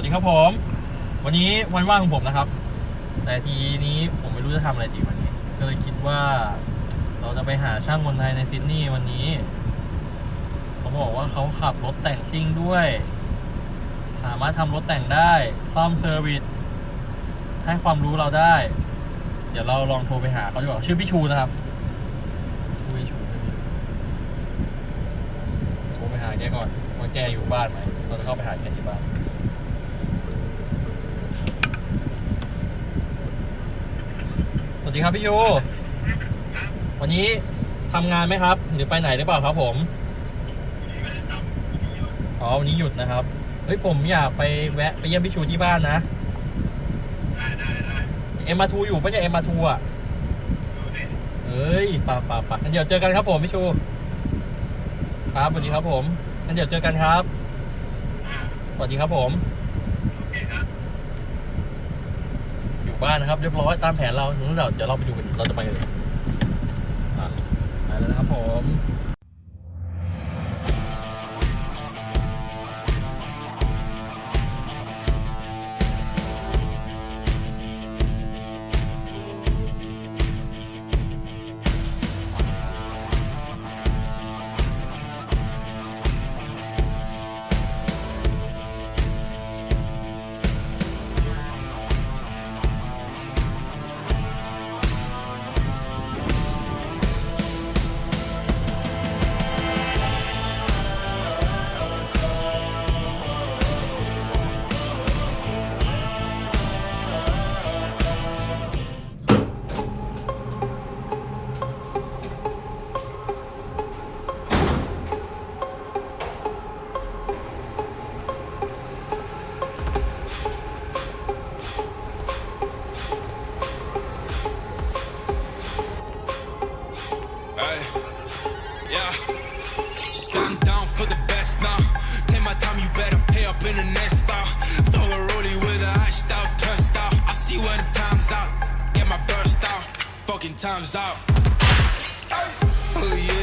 วัสดีครับผม วันนี้วันว่างของผมนะครับ แต่ทีนี้ผมไม่รู้จะทำอะไรดีวันนี้ ก็เลยคิดว่า เราจะไปหาช่างคนไทยในซิดนีย์วันนี้ เขาบอกว่าเขาขับรถแต่งซิ่งด้วย สามารถทำรถแต่งได้ซ่อมเซอร์วิสให้ความรู้เราได้ เดี๋ยวเราลองโทรไปหาเขาดีกว่าชื่อพี่ชูนะครับชื่อพี่ชูโทรไปหาแกก่อนว่าแกอยู่บ้านไหมเราจะเข้าไปหาแกที่บ้าน ส วัสดีครับพี่ยู วันนี้ทำงานไหมครับ หรือไปไหนหรือเปล่าครับผม อ๋อ วันนี้หยุดนะครับ เฮ้ยผมอยากไปแวะไปเยี่ยมพี่ชูที่บ้านนะ เอ็มมาทูอยู่ปะเนี่ยเอ็มมาทูอะเอ้ยป่าป่าป่างั้นเดี๋ยวเจอกันครับผมพี่ชู ครับสวัสดีครับผมงั้นเดี๋ยวเจอกันครับ สวัสดีครับผม อยู่ บ้านนะครับเรียบร้อยตามแผนเราเดี๋ยวเดี๋ยวเราไปดูกันเราจะไปกันเลยอะไปแล้วนะครับผม fucking time's up. Hey.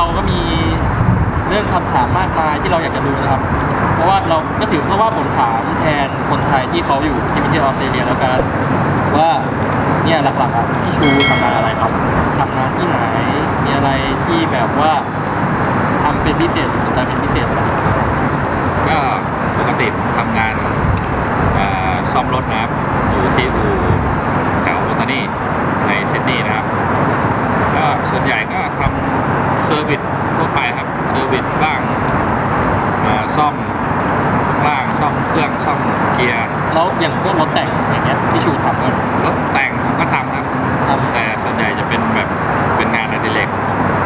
เราก็มีเรื่องคำถามมากมายที่เราอยากจะรู้นะครับ เพราะว่าเราก็ถือเพราะว่าผมถามแทนคนไทยที่เขาอยู่ที่ประเทศออสเตรเลียแล้วกันว่าเนี่ยหลักๆอะพี่ชูทำงานอะไรครับทำงานที่ไหน มีอะไรที่แบบว่าทำเป็นพิเศษหรือสนใจเป็นพิเศษไหมก็ปกติทำงานเอ่อซ่อมรถนะครับอยู่ที่อู่แถวโอตานีในซิดนีย์นะครับ ก็ส่วนใหญ่ก็ทำเซอร์วิสทั่วไปครับ เซอร์วิสบ้างเอ่อซ่อมข้างล่างซ่อมเครื่องซ่อมเกียร์แล้วอย่างพวกรถแต่งอย่างเงี้ยพี่ชูทำกันรถแต่งผมก็ทำครับทำแต่ส่วนใหญ่จะเป็นแบบเป็นงานอดิเรก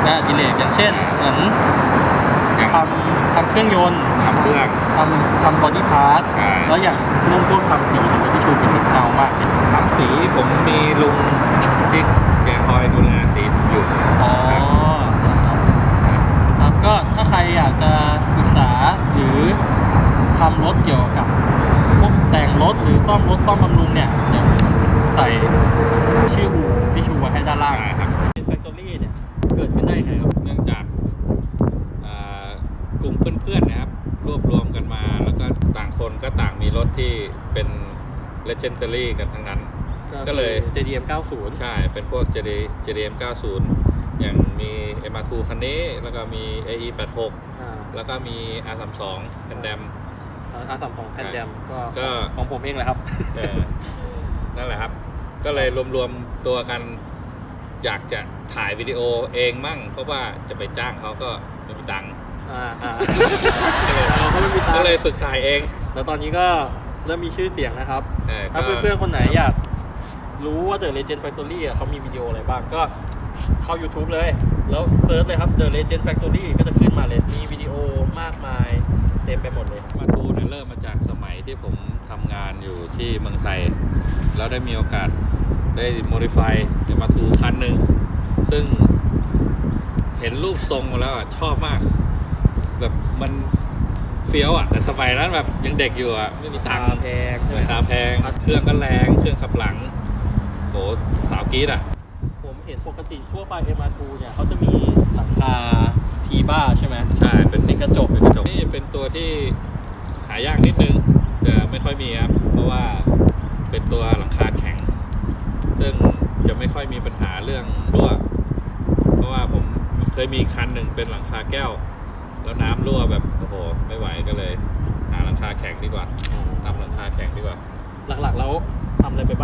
งานอดิเรกอย่างเช่นเหมือนอย่างทำทำเครื่องยนต์ทำเครื่องทำทำบอดี้พาร์ทใช่แล้วอย่างเรื่องพวกทำสีเนี่ยพี่ชูสีเงามากเลยทำสีผมมีลุงที่ ซีทอยู่นะครับครับก็ถ้าใครอยากจะปรึกษาหรือทำรถเกี่ยวกับพวกแต่งรถหรือซ่อมรถซ่อมบำรุงเนี่ยเดี๋ใส่ชื่ออู่ที่ชูไว้ให้ด้านล่างนะครับแฟคตอรี่เนี่ยเกิดขึ้นได้ยังครับ เนื่องจากกลุ่มเพื่อนๆนะครับ รวบรวมกันมา แล้วก็ต่างคนก็ต่างมีรถที่เป็นเลนด์เตอรี่กันทั้งนั้น ก็เลย JDM 90 ใช่ เป็นพวก JD JDM 90 อย่างมี MR2 คันนี้ แล้วก็มี AE 86อ่าแล้วก็มี R32 คันแดมอาสามของแคนแดมก็ก็ของผมเองแหละครับเออนั่นแหละครับ ก็เลยรวมๆตัวกันอยากจะถ่ายวิดีโอเองมั่ง เพราะว่าจะไปจ้างเขาก็ไม่มีตังค์อ่าอ่าก็เลยเราก็ไม่มีตังก็ค์เลยฝึกถ่ายเอง แล้วตอนนี้ก็เริ่มมีชื่อเสียงนะครับเออถ้าก็เพื่อนๆคนไหนอยาก รู้ว่า The Legend Factory อะเขามีวิดีโออะไรบ้างก็เข้า YouTube เลย แล้วเซิร์ชเลยครับ The Legend Factory ก็จะขึ้นมาเลยมีวิดีโอมากมายเต็มไปหมดเลย มาทูเนี่ยเริ่มมาจากสมัยที่ผมทำงานอยู่ที่เมืองไทย แล้วได้มีโอกาสได้โมดิฟายมาทูคันหนึ่ง ซึ่งเห็นรูปทรงมาแล้วอะชอบมาก แบบมันเฟี้ยวอะ แต่สมัยนั้นแบบยังเด็กอยู่อะ ไม่มีตังค์แพงใช่ไหมราคาแพง เครื่องก็แรง เครื่องขับหลัง โหสาวกรีดอะ ผมเห็นปกติทั่วไป MR2 เนี่ยเขาจะมีหลังคาทีบ้าใช่ไหมใช่ เป็นเป็นกระจกเป็นกระจกนี่เป็นตัวที่หายากนิดนึงแต่ไม่ค่อยมีครับ เพราะว่าเป็นตัวหลังคาแข็ง ซึ่งจะไม่ค่อยมีปัญหาเรื่องรั่ว เพราะว่าผมเคยมีคันหนึ่งเป็นหลังคาแก้ว แล้วน้ำรั่วแบบโอ้โหไม่ไหวก็เลย หาหลังคาแข็งดีกว่าทำหลังคาแข็งดีกว่า หลักๆแล้วทำอะไรไปบ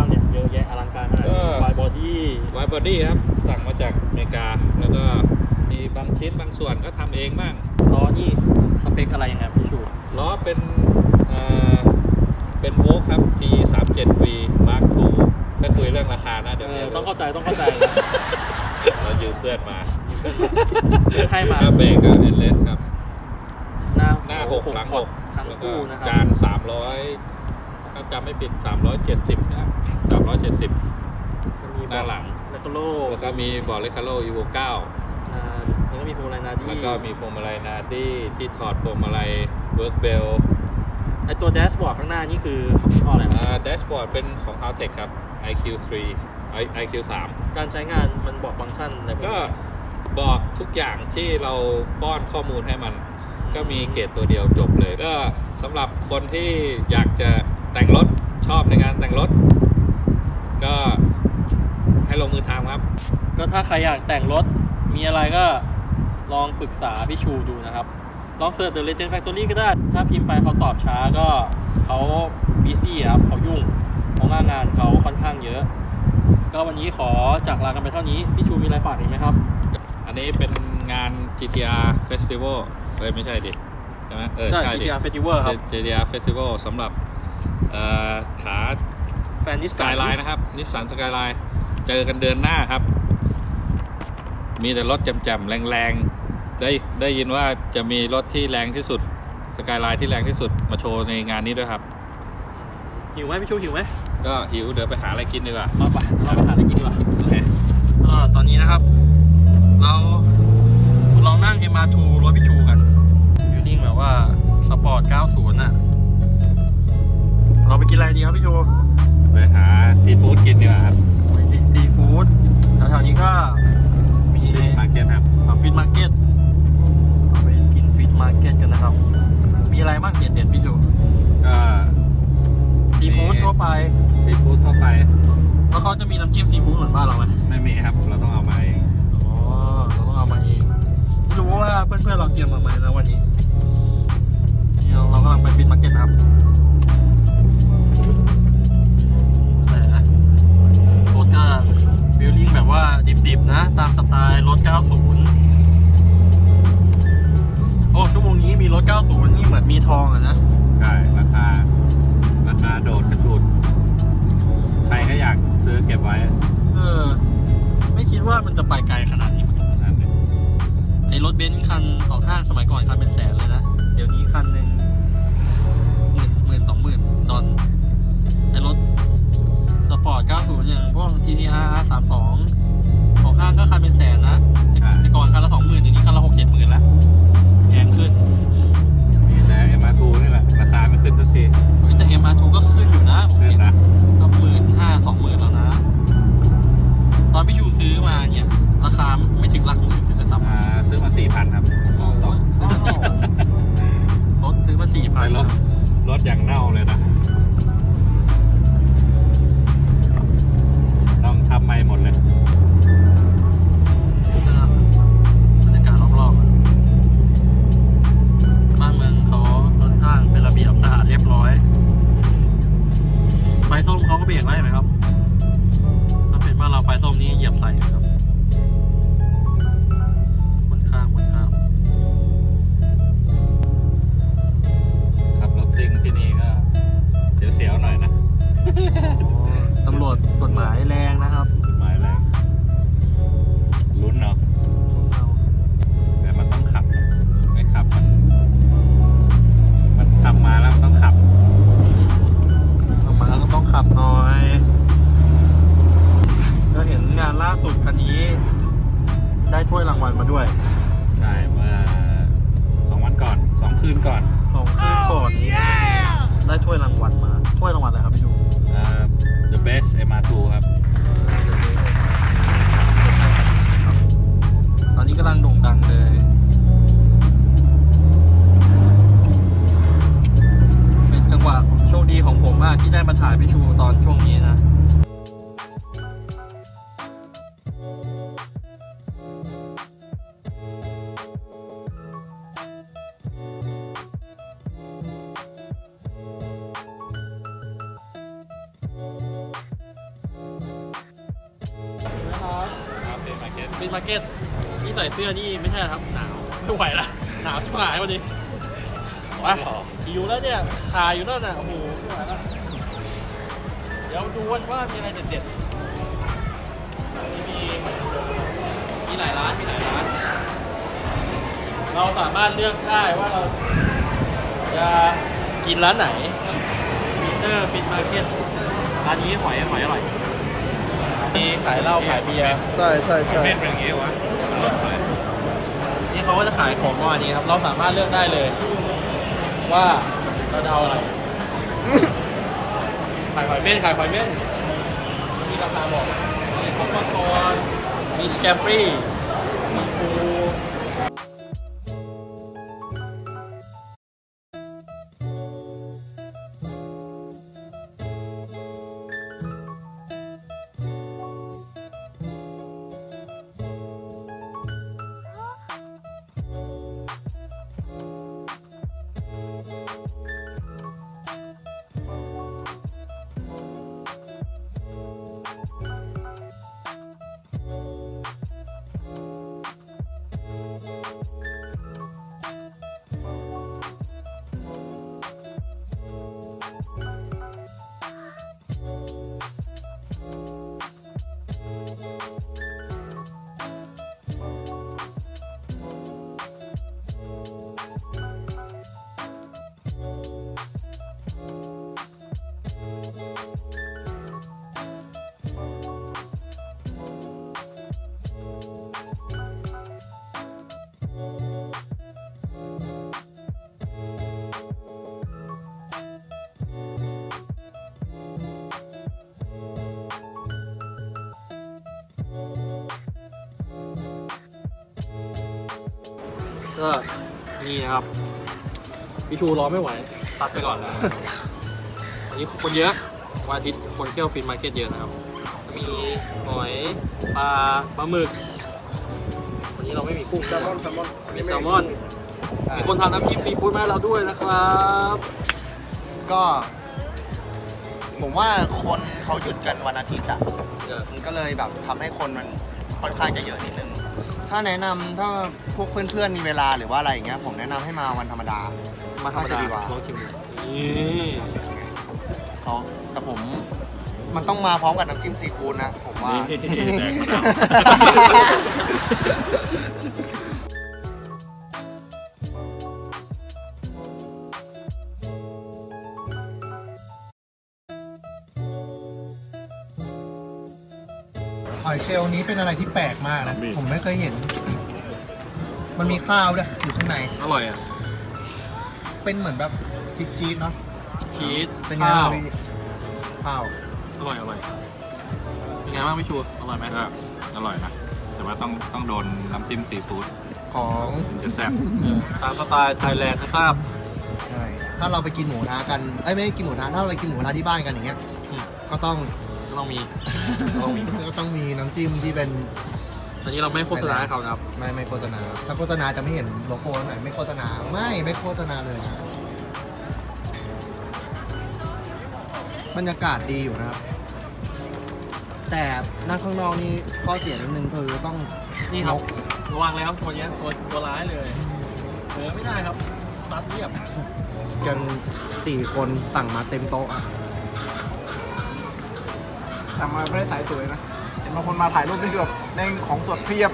้าง ดี้ไวบอดี้ครับ สั่งมาจากอเมริกา แล้วก็มีบางชิ้นบางส่วนก็ทำเองบ้างล้อนี่สเปคอะไรยังไงพี่ชูล้อเป็นเอ่อเป็นโวกครับ T 3 7 V Mark II ไม่คุยเรื่องราคานะเดี๋ยวเออเดี๋ยวต้องเข้าใจต้องเข้าใจนะเรายืมเพื่อนมาให้มา หน้าเบรกก็ endless ครับ หน้าหน้าหกหลังหกทั้งแล้วก็คู่นะคจารับน300ถ้าจำไม่ผิด370นะครับ370จะมีหน้าหลัง แล้วก็โลแล้วก็มีบอร์ดเลคาโล Evo 9อ่าแล้วก็มีพวงมาลัยนาดี้แล้วก็มีพวงมาลัยนาดี้ที่ถอดพวงมาลัย Work Bell ไอตัวแดชบอร์ดข้างหน้านี่คือของยี่ห้ออะไรครับแดชบอร์ดเป็นของ Altec ครับ IQ3 I- IQ3 การใช้งานมันบอกฟังก์ชันอะไรพวก็นี้บอกทุกอย่างที่เราป้อนข้อมูลให้มัน ก็มีเกรดตัวเดียวจบเลย ก็สำหรับคนที่อยากจะแต่งรถชอบในการแต่งรถ ก็ ให้ลงมือทำครับ ก็ถ้าใครอยากแต่งรถมีอะไรก็ลองปรึกษาพี่ชูดูนะครับ ลองเสิร์ช The Legend Factory ก็ได้ ถ้าพิมพ์ไปเขาตอบช้าก็เขา busy ครับเขายุ่งเพราะว่างานเขาค่อนข้างเยอะ ก็วันนี้ขอจากลากันไปเท่านี้ พี่ชูมีอะไรฝากอีกไหมครับ อันนี้เป็นงาน GTR Festival เอ้ยไม่ใช่ดิใช่ไหมเออใช่ใช่ดิ GTR Festival ครับ GTR Festival สำหรับเอ่อขา แฟนนิสสกายไลน์นะครับนิสสันสกายไลน์ เจอกันเดือนหน้าครับ มีแต่รถแจ่มๆแรงๆ ได้ได้ยินว่าจะมีรถที่แรงที่สุดสกายไลน์ที่แรงที่สุดมาโชว์ในงานนี้ด้วยครับ หิวไหมพี่ชูหิวไหมก็หิวเดี๋ยวไปหาอะไรกินดีกว่ามาไปเราไปหาอะไรกินดีกว่าโอเคก็ตอนนี้นะครับ เราลองนั่ง MR2 รถพี่ชูกันฟิลลิ่งแบบว่าสปอร์ต 90น่ะ เราไปกินอะไรดีครับพี่ชูไปหาซีฟู้ดกินดีกว่าครับ ซีฟู้ดแถวๆนี้ก็มีมาร์เก็ตครับฟิตมาร์เก็ตไปกินฟิตมาร์เก็ตกันนะครับ มีอะไรบ้างเด็ดๆพี่ชูก็ซีฟู้ดทั่วไปซีฟู้ดทั่วไปแล้วเขาจะมีน้ำจิ้มซีฟู้ดเหมือนบ้านเราไหมไม่มีครับ เราต้องเอามาเองอ๋อเราต้องเอามาเองไม่รู้ว่าเพื่อนๆเราเตรียมมาไหมนะวันนี้นี่เราเรากำลังไปฟิตมาร์เก็ตนะครับ บิลลิ่งแบบว่าดิบๆนะ ตามสไตล์รถ 90 โอ้ชั่วโมงนี้มีรถ 90 นี่เหมือนมีทองอะนะ ใช่ ราคา ราคาโดดกระชูดใครก็อยากซื้อเก็บไว้ เออ ไม่คิดว่ามันจะไปไกลขนาดนี้เหมือนกันนั่นเลยไอรถเบนซ์คันออกห้างสมัยก่อนคันเป็นแสนเลยนะ คันเป็นแสนนะแต่แต่ก่อนคันละสองหมื่นเดี๋ยวนี้คันละหกเจ็ดหมื่นแล้วแพงขึ้นมีแต่ MR2 นี่แหละราคาไม่ขึ้นสักพี่เฮ้ยแต่ MR2 ก็ขึ้นอยู่นะผมขึ้นเห็น นะ ก็หมื่นห้าสองหมื่นแล้วนะ ตอนพี่ยูซื้อมาเนี่ย ราคาไม่ถึงหลักหมื่นจะซ้ำอ่า ซื้อมาสี่พันครับโอ้โหรถซื้อมาสี่พัไปนรถรถอย่างเน่าเลยนะ มากที่ได้มาถ่ายพี่ชูตอนช่วงนี้นะครับเป็นมาร์เก็ตเป็นมาร์เก็ตที่ใส่เสื้อนี่ไม่ใช่ครับหนาวไม่ไหวละหนาวชิบหายวันนี้ไปหิวแล้วเนี่ยถ่ายอยู่นั่นน่ะโอ้โหไม่ไหวแล้ว เดี๋ยวดูวันว่ามีอะไรเด็ดๆมีมีหลายร้านมีหลายร้าน เราสามารถเลือกได้ว่าเราจะกินร้านไหนฟินเนอร์ฟินมาร์เก็ตร้านนี้หอยหอยอร่อยมีขายเหล้าขายเบียร์ใช่ใช่ใช่เป็นเป็นอย่างงี้วะนี่เขาก็จะขายของประมาณนี้ครับ เราสามารถเลือกได้เลย ว่าเราจะเอาอะไร ขายหอยเม่นขายหอยเม่นมีราคาบอกมีคอปเปอร์มีสแกปปี้มีปู ก็นี่นะครับพี่ชูรอไม่ไหวตัดไปก่อนนะวันนี้คนเยอะวันอาทิตย์คนเที่ยวฟินมาร์เก็ตเยอะนะครับ มีหอยปลาปลาหมึก วันนี้เราไม่มีกุ้งแซลมอนแซลมอนมีแซลมอนมีคนทำน้ำจิ้มซีฟู้ดมาให้เราด้วยนะครับ ก็ ผมว่าคนเขาหยุดกันวันอาทิตย์อะเดี๋ยวมันก็เลยแบบทำให้คนมันค่อนข้างจะเยอะนิดนึง ถ้าแนะนำถ้าพวกเพื่อนๆมีเวลาหรือว่าอะไรอย่างเงี้ยผมแนะนำให้มาวันธรรมดา มาธรรมน่าจะดาดีกว่าลองชิมดูนี่เขาแต่ผมมันต้องมาพร้อมกับน้ำจิ้มซีฟู้ดนะผมว่า นี่แดกมะนาว นี้เป็นอะไรที่แปลกมากนะ ผมไม่เคยเห็น มันมีข้าวด้วยอยู่ข้างใน อร่อยอะ เป็นเหมือนแบบพริกชีสเนาะ ชีสเป็นไงข้าบ้างวพี่ข้าว อร่อยอร่อยเป็นไงบ้างพี่ชู อร่อยไหมก็อร่อยนะ แต่ว่าต้องต้องโดนน้ำจิ้มซีฟู้ดของถึงจะแซ่บเออตามสไตล์ไทยแลนด์นะครับใช่ถ้าเราไปกินหมูทะกัน เอ้ยไม่ได้กินหมูทะถ้าเราไปกินหมูทะที่บ้านกันอย่างเงี้ย อืมก็ต้อง ก็ต้องมีก็ต้องมี ก็ต้องมีน้ำจิ้มที่เป็นตอนนี้เราไม่โฆษณาให้เขานะครับ ไม่ไม่โฆษณา ถ้าโฆษณาจะไม่เห็นโลโก้ไหนไม่โฆษณา ไม่ไม่โฆษณาเลยบรรยากาศดีอยู่นะครับ แต่นั่งข้างนอกนี่ข้อเสียนิดนึงคือต้องนี่ครับนกระวังเลยครับตัวเนี้ยตัวตัวร้ายเลยเออไม่ได้ครับตัดเรียบ กันสี่คนสั่งมาเต็มโต๊ะอะ สั่งมาไม่ได้สายสวยนะเห็นบางคนมาถ่ายรูปนี่คือแบบในของสดเพียบ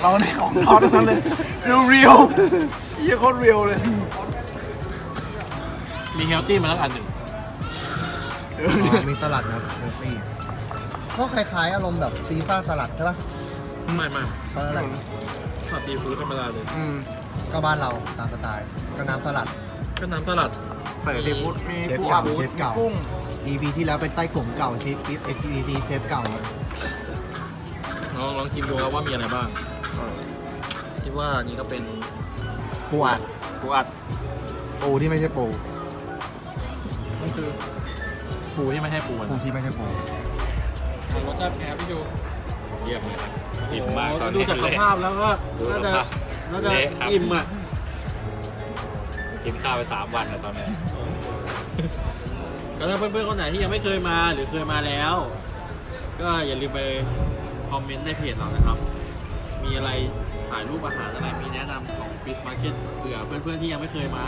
เราในของทอดทั้งนั้นเลยเรียวเรียวๆเยี่ยโคตรเรียวเลยมีเฮลตี้มาแล้วอันหนึ่งเอออ๋อมีสลัดนะครับเบอร์ซี่ก็คล้ายๆอารมณ์แบบซีซ่าสลัดใช่ปะไม่ไม่เขาอะไรสลัดซีฟู้ดธรรมดาเลย อืมก็บ้านเราตามสไตล์ก็น้ำสลัดก็น้ำสลัด ใส่ซีฟู้ดมีเชฟปูเก่าอัดเชฟเก่ามีกุ้ง EP ที่แล้วเป็นใต้กลุ่มเก่าชีฟ EP เชฟเก่าครับลองลองชิมดูครับว่ามีอะไรบ้าง คิดว่านี่ก็เป็นปูอัดปูอัดปูที่ไม่ใช่ปูมันคือปูที่ไม่ใช่ปูปูนะที่ไม่ใช่ปูรสชาติแพ้พี่ดูเยี่ยมเลยครับอิ่มมากโอ้ตอนดูนี้จากสเละภาพแล้วก็ดูน่าจะสภาพน่าจะเละครับ อิ่มอะกินข้าวไปสามวันแล้วตอนนี้ ก็ถ้าเพื่อนๆคนไหนที่ยังไม่เคยมาหรือเคยมาแล้ว ก็อย่าลืมไปคอมเมนต์ในเพจเรานะครับ มีอะไรถ่ายรูปอาหารอะไรมีแนะนำของ Fish Market เผื่อเพื่อนๆที่ยังไม่เคยมา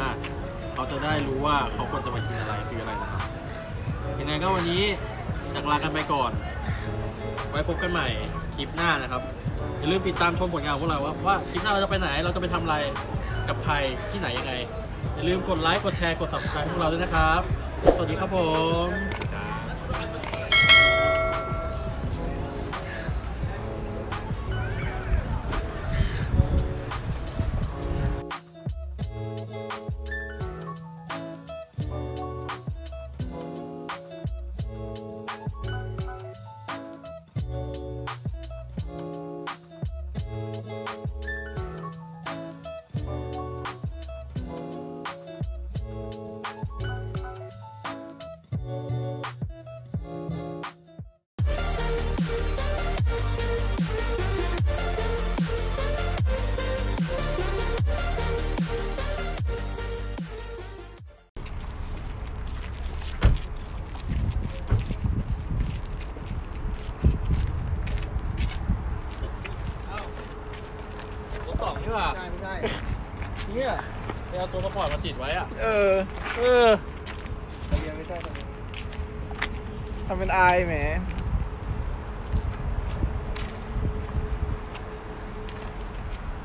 เขาจะได้รู้ว่าเขาควรจะมากินอะไรคืออะไรนะครับยังไงก็วันนี้จากลากันไปก่อน ไว้พบกันใหม่คลิปหน้านะครับอย่าลืมติดตามชมผลงานของพวกเราว่าว่าคลิปหน้าเราจะไปไหนเราจะไปทำอะไรกับใครที่ไหนยังไงอย่าลืมกดไลค์กดแชร์กด subscribe พวกเราด้วยนะครับ สวัสดีครับผม ติดไว้อะเออ เออ ทะเบียนไม่ใช่ทะเบียน ทำเป็นอายแหม